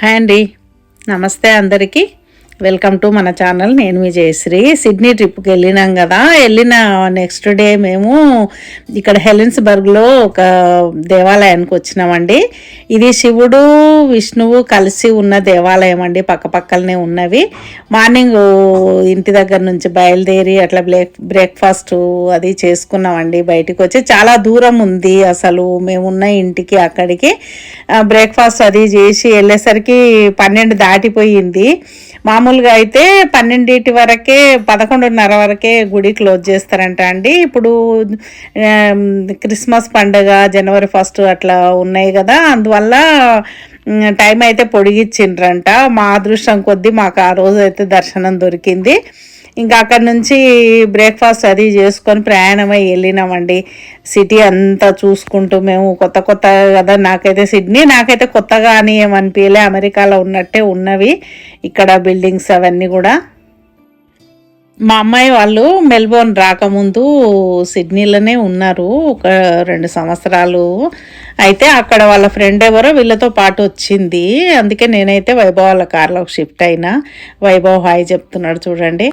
Hi అండి. నమస్తే అందరికీ. వెల్కమ్ టు మన ఛానల్. నేను మీ జయశ్రీ. సిడ్నీ ట్రిప్కి వెళ్ళినాం కదా. వెళ్ళిన నెక్స్ట్ డే మేము ఇక్కడ హెలెన్స్బర్గ్లో ఒక దేవాలయానికి వచ్చినామండి. ఇది శివుడు విష్ణువు కలిసి ఉన్న దేవాలయం అండి. పక్కపక్కలనే ఉన్నవి. మార్నింగ్ ఇంటి దగ్గర నుంచి బయలుదేరి అట్లా బ్రేక్ బ్రేక్ఫాస్ట్ అది చేసుకున్నామండి బయటికి వచ్చి. చాలా దూరం ఉంది అసలు. మేమున్న ఇంటికి అక్కడికి. బ్రేక్ఫాస్ట్ అది చేసి వెళ్ళేసరికి పన్నెండు దాటిపోయింది. మామూలుగా అయితే పన్నెండింటి వరకే పదకొండున్నర వరకే గుడి క్లోజ్ చేస్తారంట అండి. ఇప్పుడు క్రిస్మస్ పండుగ జనవరి ఫస్ట్ అట్లా ఉన్నాయి కదా. అందువల్ల టైం అయితే పొడిగిచ్చిండ్రంట. మా అదృష్టం కొద్దీ మాకు ఆ రోజు అయితే దర్శనం దొరికింది. ఇంకా అక్కడ నుంచి బ్రేక్ఫాస్ట్ అది చేసుకొని ప్రయాణమై వెళ్ళినామండి. సిటీ అంతా చూసుకుంటూ మేము కొత్త కొత్త కదా నాకైతే సిడ్నీ నాకైతే కొత్తగా అని ఏమనిపించలే అమెరికాలో ఉన్నట్టే ఉన్నవి ఇక్కడ బిల్డింగ్స్ అవన్నీ కూడా. మా అమ్మాయి వాళ్ళు మెల్బోర్న్ రాకముందు సిడ్నీలోనే ఉన్నారు ఒక రెండు సంవత్సరాలు. అయితే అక్కడ వాళ్ళ ఫ్రెండ్ ఎవరో వీళ్ళతో పాటు వచ్చింది. అందుకే నేనైతే వైభవ్ వాళ్ళ కార్లోకి షిఫ్ట్ అయినా. వైభవ్ హాయ్ చెప్తున్నాడు చూడండి.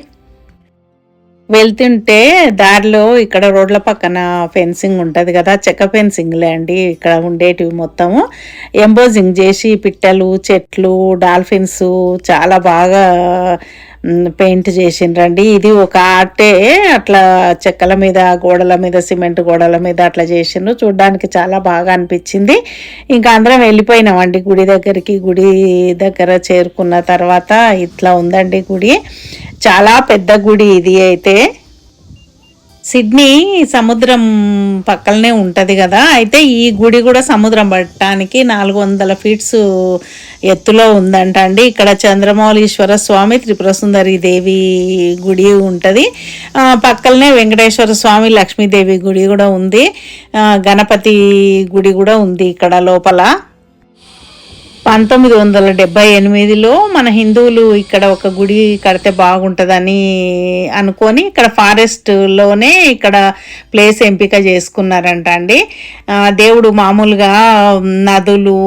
వెళ్తుంటే దారిలో ఇక్కడ రోడ్ల పక్కన ఫెన్సింగ్ ఉంటుంది కదా చెక్క ఫెన్సింగ్లే అండి. ఇక్కడ ఉండేటివి మొత్తము. ఎంబోజింగ్ చేసి పిట్టలు చెట్లు డాల్ఫిన్స్ చాలా బాగా పెయింట్ చేసిండ్రండి. ఇది ఒక ఆర్టే. అట్లా చెక్కల మీద గోడల మీద సిమెంట్ గోడల మీద అట్లా చేసిండ్రు. చూడ్డానికి చాలా బాగా అనిపించింది. ఇంకా అందరం వెళ్ళిపోయినామండి గుడి దగ్గరికి. గుడి దగ్గర చేరుకున్న తర్వాత ఇట్లా ఉందండి గుడి. చాలా పెద్ద గుడి ఇది అయితే. సిడ్నీ సముద్రం పక్కలనే ఉంటుంది కదా. అయితే ఈ గుడి కూడా సముద్రం పట్టడానికి నాలుగు వందల ఫీట్స్ ఎత్తులో ఉందంట అండి. ఇక్కడ చంద్రమౌళీశ్వర స్వామి త్రిపుర సుందరి దేవి గుడి ఉంటుంది. పక్కనే వెంకటేశ్వర స్వామి లక్ష్మీదేవి గుడి కూడా ఉంది. గణపతి గుడి కూడా ఉంది ఇక్కడ లోపల. పంతొమ్మిది వందల డెబ్బై ఎనిమిదిలో మన హిందువులు ఇక్కడ ఒక గుడి కడితే బాగుంటుందని అనుకొని ఇక్కడ ఫారెస్ట్లోనే ఇక్కడ ప్లేస్ ఎంపిక చేసుకున్నారంట అండి. దేవుడు మామూలుగా నదులు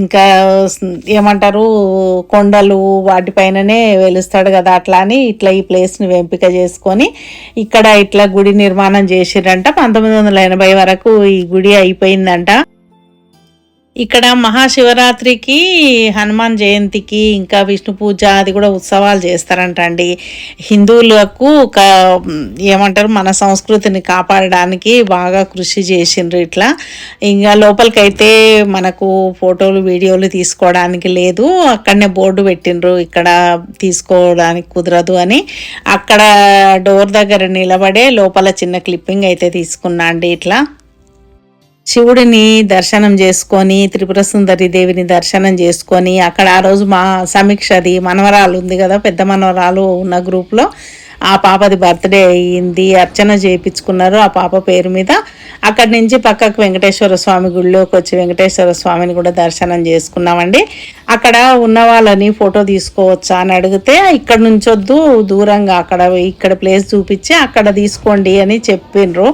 ఇంకా ఏమంటారు కొండలు వాటిపైననే వెలుస్తాడు కదా అట్లా అని ఇట్లా ఈ ప్లేస్ని ఎంపిక చేసుకొని ఇక్కడ ఇట్లా గుడి నిర్మాణం చేసిరంట పంతొమ్మిది వందల ఎనభై వరకు ఈ గుడి అయిపోయిందంట. ఇక్కడ మహాశివరాత్రికి హనుమాన్ జయంతికి ఇంకా విష్ణు పూజ అది కూడా ఉత్సవాలు చేస్తారంట అండి హిందువులకు ఒక ఏమంటారు మన సంస్కృతిని కాపాడడానికి బాగా కృషి చేసిండ్రు ఇట్లా. ఇంకా లోపలికైతే మనకు ఫోటోలు వీడియోలు తీసుకోవడానికి లేదు. అక్కడనే బోర్డు పెట్టిండ్రు ఇక్కడ తీసుకోవడానికి కుదరదు అని. అక్కడ డోర్ దగ్గర నిలబడే లోపల చిన్న క్లిప్పింగ్ అయితే తీసుకున్నా అండి ఇట్లా. శివుడిని దర్శనం చేసుకొని త్రిపుర సుందరి దేవిని దర్శనం చేసుకొని అక్కడ ఆ రోజు మా సమీక్షది మనవరాలు ఉంది కదా పెద్ద మనవరాలు ఉన్న గ్రూప్లో ఆ పాపది బర్త్డే అయ్యింది అర్చన చేయించుకున్నారు ఆ పాప పేరు మీద. అక్కడి నుంచి పక్కకు వెంకటేశ్వర స్వామి గుడిలోకి వచ్చి వెంకటేశ్వర స్వామిని కూడా దర్శనం చేసుకున్నామండి. అక్కడ ఉన్న వాళ్ళని ఫోటో తీసుకోవచ్చా అని అడిగితే ఇక్కడ నుంచొద్దు దూరంగా అక్కడ ఇక్కడ ప్లేస్ చూపించి అక్కడ తీసుకోండి అని చెప్పిండ్రు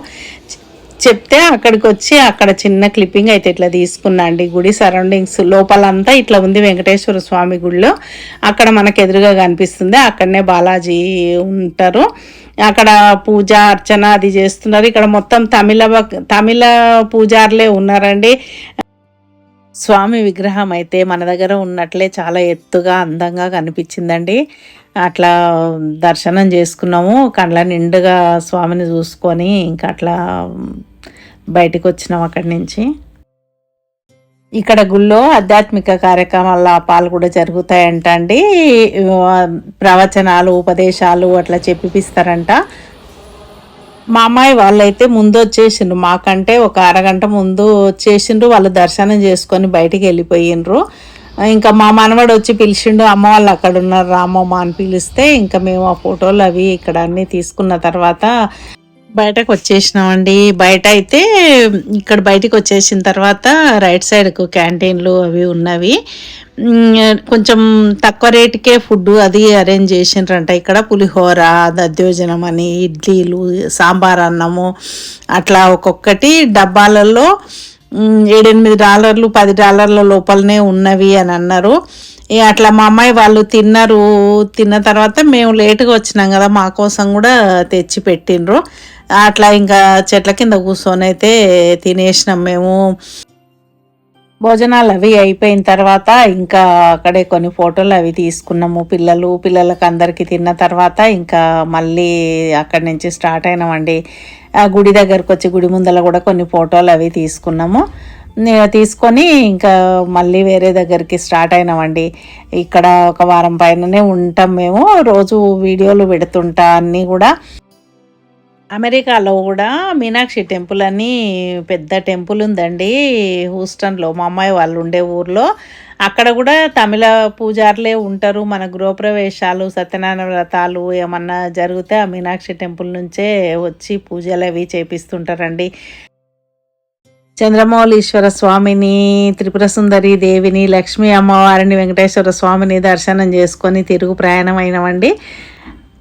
చెప్తే అక్కడికి వచ్చి అక్కడ చిన్న క్లిప్పింగ్ అయితే ఇట్లా తీసుకున్నా అండి. గుడి సరౌండింగ్స్ లోపలంతా ఇట్లా ఉంది వెంకటేశ్వర స్వామి గుడిలో అక్కడ మనకు ఎదురుగా కనిపిస్తుంది. అక్కడనే బాలాజీ ఉంటారు. అక్కడ పూజ అర్చన అది చేస్తున్నారు. ఇక్కడ మొత్తం తమిళ తమిళ పూజారులే ఉన్నారండి. స్వామి విగ్రహం అయితే మన దగ్గర ఉన్నట్లే చాలా ఎత్తుగా అందంగా కనిపించిందండి. అట్లా దర్శనం చేసుకున్నాము. కళ్ళ నిండుగా స్వామిని చూసుకొని ఇంకా అట్లా బయటకు వచ్చినాం అక్కడి నుంచి. ఇక్కడ గుళ్ళో ఆధ్యాత్మిక కార్యక్రమాల పాలు కూడా జరుగుతాయంట అండి ప్రవచనాలు ఉపదేశాలు అట్లా చెప్పిపిస్తారంట. మా అమ్మాయి వాళ్ళైతే ముందు వచ్చేసిండ్రు. మాకంటే ఒక అరగంట ముందు వచ్చేసిండ్రు. వాళ్ళు దర్శనం చేసుకొని బయటికి వెళ్ళిపోయిండ్రు. ఇంకా మా మనవడు వచ్చి పిలిచిండు అమ్మ వాళ్ళు అక్కడ ఉన్నారు రామమ్మ అని పిలిస్తే ఇంకా మేము ఆ ఫోటోలు అవి ఇక్కడ అన్నీ తీసుకున్న తర్వాత బయటకు వచ్చేసినామండి బయట అయితే ఇక్కడ బయటకు వచ్చేసిన తర్వాత రైట్ సైడ్కు క్యాంటీన్లు అవి ఉన్నవి. కొంచెం తక్కువ రేటుకే ఫుడ్ అది అరేంజ్ చేసిండ్రంట ఇక్కడ పులిహోర దద్యోజనం అని ఇడ్లీలు సాంబార్ అన్నము అట్లా ఒక్కొక్కటి డబ్బాలలో ఏడెనిమిది డాలర్లు పది డాలర్ల లోపలనే ఉన్నవి అని అన్నారు. ఇక అట్లా మా అమ్మాయి వాళ్ళు తిన్నారు. తిన్న తర్వాత మేము లేటుగా వచ్చినాం కదా మా కోసం కూడా తెచ్చి పెట్టిండ్రు. అట్లా ఇంకా చెట్ల కింద కూర్చొని అయితే తినేసినాం మేము. భోజనాలు అవి అయిపోయిన తర్వాత ఇంకా అక్కడే కొన్ని ఫోటోలు అవి తీసుకున్నాము. పిల్లలు పిల్లలకు అందరికీ తిన్న తర్వాత ఇంకా మళ్ళీ అక్కడి నుంచి స్టార్ట్ అయినామండి. ఆ గుడి దగ్గరకు వచ్చి గుడి ముందర కూడా కొన్ని ఫోటోలు అవి తీసుకున్నాము. తీసుకొని ఇంకా మళ్ళీ వేరే దగ్గరికి స్టార్ట్ అయినామండి. ఇక్కడ ఒక వారం పైననే ఉంటాం మేము. రోజు వీడియోలు పెడుతుంటా అన్నీ కూడా. అమెరికాలో కూడా మీనాక్షి టెంపుల్ అని పెద్ద టెంపుల్ ఉందండి హూస్టన్లో. మా అమ్మాయి వాళ్ళు ఉండే ఊర్లో. అక్కడ కూడా తమిళ పూజారులే ఉంటారు. మన గృహప్రవేశాలు సత్యనారాయణ వ్రతాలు ఏమన్నా జరిగితే ఆ మీనాక్షి టెంపుల్ నుంచే వచ్చి పూజలు అవి చేపిస్తుంటారండి. చంద్రమౌళీశ్వర స్వామిని త్రిపుర సుందరి దేవిని లక్ష్మీ అమ్మవారిని వెంకటేశ్వర స్వామిని దర్శనం చేసుకొని తిరుగు ప్రయాణం అయినామండి